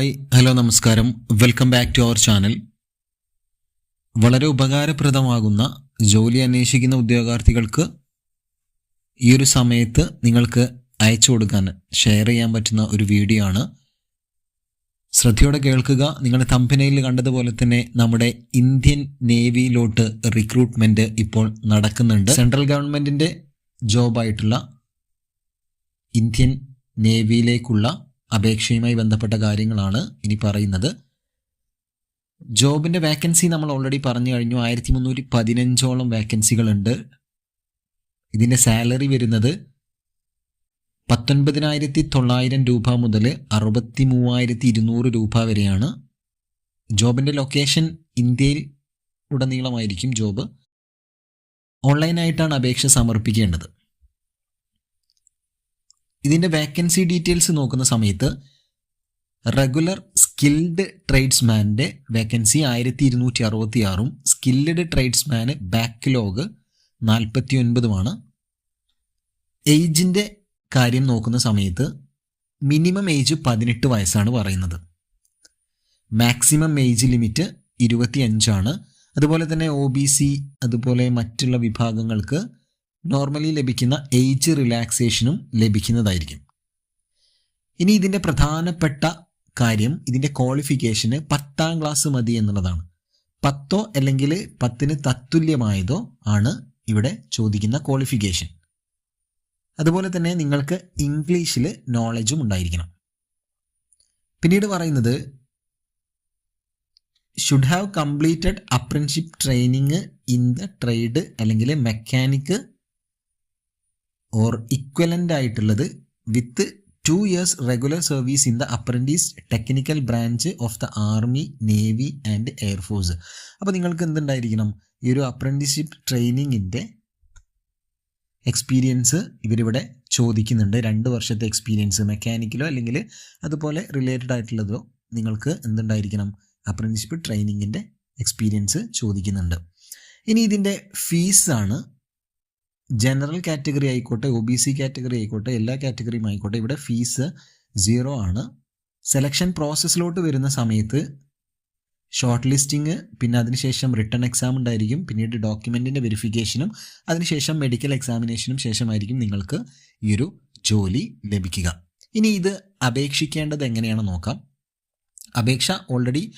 Hi hello നമസ്കാരം. Welcome back to our channel വളരെ ഉപകാരപ്രദമാകുന്ന ജോലി അന്വേഷിക്കുന്ന ഉദ്യോഗാർത്ഥികൾക്ക് ഈ ഒരു സമയത്ത് നിങ്ങൾക്ക് അയച്ചു കൊടുക്കാൻ ഷെയർ ചെയ്യാൻ പറ്റുന്ന ഒരു വീഡിയോ ആണ്. ശ്രദ്ധയോടെ കേൾക്കുക. നിങ്ങളുടെ തമ്പനയിൽ കണ്ടതുപോലെ തന്നെ നമ്മുടെ ഇന്ത്യൻ നേവിയിലോട്ട് റിക്രൂട്ട്മെന്റ് ഇപ്പോൾ നടക്കുന്നുണ്ട്. സെൻട്രൽ ഗവൺമെന്റിന്റെ ജോബായിട്ടുള്ള ഇന്ത്യൻ നേവിയിലേക്കുള്ള അപേക്ഷയുമായി ബന്ധപ്പെട്ട കാര്യങ്ങളാണ് ഇനി പറയുന്നത്. ജോബിന്റെ വേക്കൻസി നമ്മൾ ഓൾറെഡി പറഞ്ഞു കഴിഞ്ഞു. ആയിരത്തി മുന്നൂറ്റി പതിനഞ്ചോളം വേക്കൻസികളുണ്ട് ഇതിന്റെ സാലറി വരുന്നത് പത്തൊൻപതിനായിരത്തി തൊള്ളായിരം രൂപ മുതൽ അറുപത്തി മൂവായിരത്തി ഇരുന്നൂറ് രൂപ വരെയാണ്. ജോബിന്റെ ലൊക്കേഷൻ ഇന്ത്യയിൽ ഉടനീളമായിരിക്കും ജോബ് ഓൺലൈനായിട്ടാണ് അപേക്ഷ സമർപ്പിക്കേണ്ടത്. ഇതിന്റെ വേക്കൻസി ഡീറ്റെയിൽസ് നോക്കുന്ന സമയത്ത് റെഗുലർ സ്കിൽഡ് ട്രേഡ്സ്മാന്റെ വേക്കൻസി ആയിരത്തി ഇരുന്നൂറ്റി അറുപത്തി ആറും സ്കിൽഡ് ട്രേഡ്സ്മാന് ബാക്ക്ലോഗ് നാൽപ്പത്തി ഒൻപതുമാണ് ഏജിന്റെ കാര്യം നോക്കുന്ന സമയത്ത് മിനിമം ഏജ് പതിനെട്ട് വയസ്സാണ് പറയുന്നത്. മാക്സിമം ഏജ് ലിമിറ്റ് ഇരുപത്തി അഞ്ചാണ് അതുപോലെ തന്നെ ഒ ബി സി അതുപോലെ മറ്റുള്ള വിഭാഗങ്ങൾക്ക് നോർമലി ലഭിക്കുന്ന ഏജ് റിലാക്സേഷനും ലഭിക്കുന്നതായിരിക്കും. ഇനി ഇതിന്റെ പ്രധാനപ്പെട്ട കാര്യം ഇതിന്റെ ക്വാളിഫിക്കേഷന് പത്താം ക്ലാസ് മതി എന്നുള്ളതാണ്. പത്തോ അല്ലെങ്കിൽ പത്തിന് തത്തുല്യമായതോ ആണ് ഇവിടെ ചോദിക്കുന്ന ക്വാളിഫിക്കേഷൻ അതുപോലെ തന്നെ നിങ്ങൾക്ക് ഇംഗ്ലീഷിൽ നോളജും ഉണ്ടായിരിക്കണം. പിന്നീട് പറയുന്നത് should have completed apprenticeship training in the trade അല്ലെങ്കിൽ മെക്കാനിക്ക് ഓർ ഇക്വലന്റ് ആയിട്ടുള്ളത് with two years regular service in the apprentice technical branch of the army navy and air force അപ്പോൾ നിങ്ങൾക്ക് എന്തുണ്ടായിരിക്കണം? ഈ ഒരു അപ്രന്റീസ്ഷിപ്പ് ട്രെയിനിങ്ങിന്റെ എക്സ്പീരിയൻസ് ഇവരിവിടെ ചോദിക്കുന്നുണ്ട്. രണ്ട് വർഷത്തെ എക്സ്പീരിയൻസ് മെക്കാനിക്കലോ അല്ലെങ്കിൽ അതുപോലെ റിലേറ്റഡ് ആയിട്ടുള്ളതോ നിങ്ങൾക്ക് എന്തുണ്ടായിരിക്കണം? അപ്രന്റീസ്ഷിപ്പ് ട്രെയിനിങ്ങിന്റെ എക്സ്പീരിയൻസ് ചോദിക്കുന്നുണ്ട്. ഇനി ഇതിന്റെ ഫീസാണ് ജനറൽ കാറ്റഗറി ആയിക്കോട്ടെ ഒ ബി സി കാറ്റഗറി ആയിക്കോട്ടെ എല്ലാ കാറ്റഗറിയും ആയിക്കോട്ടെ ഇവിടെ ഫീസ് സീറോ ആണ്. സെലക്ഷൻ പ്രോസസ്സിലോട്ട് വരുന്ന സമയത്ത് ഷോർട്ട് ലിസ്റ്റിംഗ് പിന്നെ അതിനുശേഷം റിട്ടേൺ എക്സാം ഉണ്ടായിരിക്കും പിന്നീട് ഡോക്യുമെന്റിന്റെ വെരിഫിക്കേഷനും അതിനുശേഷം മെഡിക്കൽ എക്സാമിനേഷനും ശേഷമായിരിക്കും നിങ്ങൾക്ക് ഈ ഒരു ജോലി ലഭിക്കുക. ഇനി ഇത് അപേക്ഷിക്കേണ്ടത് എങ്ങനെയാണെന്ന് നോക്കാം. അപേക്ഷ ഓൾറെഡി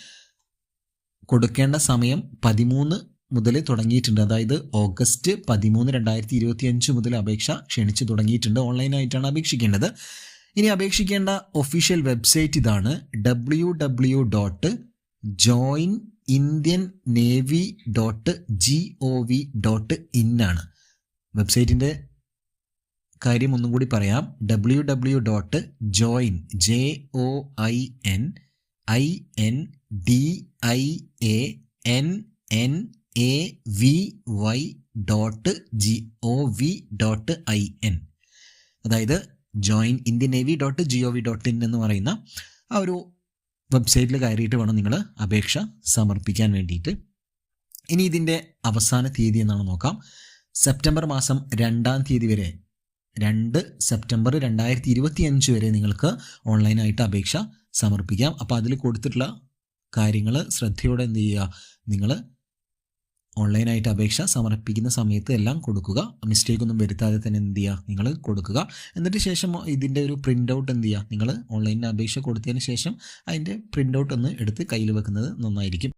കൊടുക്കേണ്ട സമയം പതിമൂന്ന് മുതൽ തുടങ്ങിയിട്ടുണ്ട്. അതായത് ഓഗസ്റ്റ് പതിമൂന്ന് രണ്ടായിരത്തി ഇരുപത്തി അഞ്ച് മുതൽ അപേക്ഷ ക്ഷണിച്ചു തുടങ്ങിയിട്ടുണ്ട്. ഓൺലൈനായിട്ടാണ് അപേക്ഷിക്കേണ്ടത്. ഇനി അപേക്ഷിക്കേണ്ട ഒഫീഷ്യൽ വെബ്സൈറ്റ് ഇതാണ് W W dot join Indian navy dot G O V dot in ആണ്. വെബ്സൈറ്റിന്റെ കാര്യം ഒന്നും കൂടി പറയാം. W W dot join J O I N I N D I A N N A V Y dot G O V dot I N അതായത് join Indian navy dot G O V dot in എന്ന് പറയുന്ന ആ ഒരു വെബ്സൈറ്റിൽ കയറിയിട്ട് വേണം നിങ്ങൾ അപേക്ഷ സമർപ്പിക്കാൻ വേണ്ടിയിട്ട്. ഇനി ഇതിന്റെ അവസാന തീയതി എന്നാണ് നോക്കാം. സെപ്റ്റംബർ മാസം രണ്ടാം തീയതി വരെ രണ്ട് സെപ്റ്റംബർ രണ്ടായിരത്തി ഇരുപത്തി അഞ്ച് വരെ നിങ്ങൾക്ക് ഓൺലൈനായിട്ട് അപേക്ഷ സമർപ്പിക്കാം. അപ്പോൾ അതിൽ കൊടുത്തിട്ടുള്ള കാര്യങ്ങൾ ശ്രദ്ധയോടെ എന്ത് ചെയ്യുക? നിങ്ങൾ ഓൺലൈനായിട്ട് അപേക്ഷ സമർപ്പിക്കുന്ന സമയത്ത് എല്ലാം കൊടുക്കുക. മിസ്റ്റേക്ക് ഒന്നും വരുത്താതെ തന്നെ എന്ത് ചെയ്യുക നിങ്ങൾ കൊടുക്കുക. എന്നിട്ട് ശേഷം ഇതിന്റെ ഒരു പ്രിന്റ് ഔട്ട് എന്ത് ചെയ്യുക നിങ്ങൾ ഓൺലൈനിൽ അപേക്ഷ കൊടുത്തതിന് ശേഷം അതിന്റെ പ്രിന്റ് ഔട്ട് ഒന്ന് എടുത്ത് കയ്യിൽ വെക്കുന്നത് നന്നായിരിക്കും.